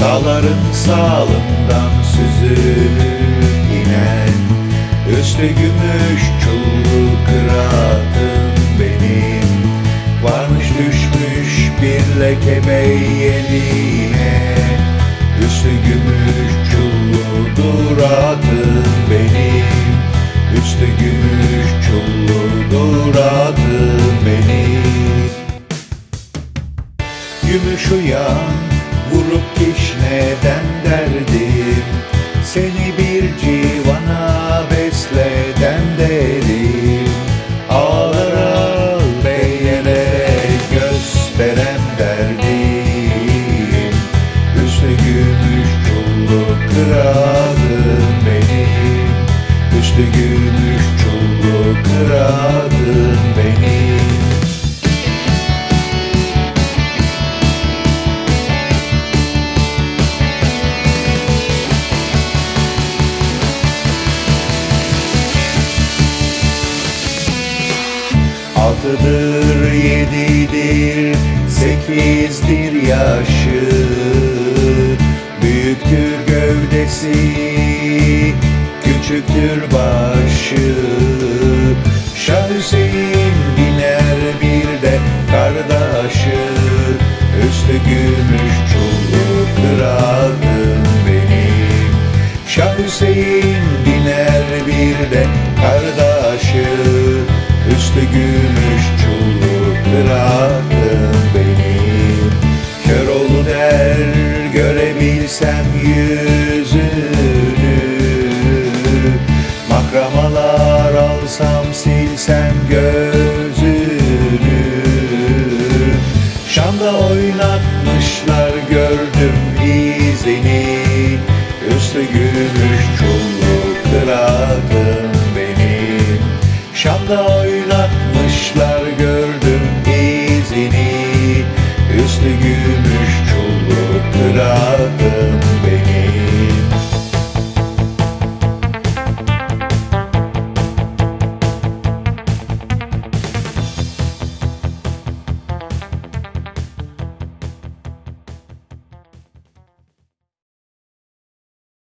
Dağların sağlığından süzülüp inen Üstü gümüş çullu kıratım benim. Varmış düşmüş bir leke beyeline Üstü gümüş çullu duratım benim. Üstü gümüş çullu duratım benim. Gümüş uyan vurup kişneden derdim. Seni bir civana besleden derim. Ağlara beylere gösterem derdim. Üstü gümüş çullu kıradım benim. Üstü gümüş çullu kıradım benim Altıdır, yedidir, sekizdir yaşı. Büyüktür gövdesi, küçüktür başı. Şah Hüseyin biner bir de kardeşı Üstü gümüş çullu kıradım benim. Şah Hüseyin biner bir de kardeşı Üstü gümüş çulluk bıraktın beni. Kör oldu der görebilsem yüzünü. Makramalar alsam silsem gözünü. Şam'da oynatmışlar gördüm izini. Üstü gümüş çulluk bıraktın beni. Şam'da gümüş çulluk kırağı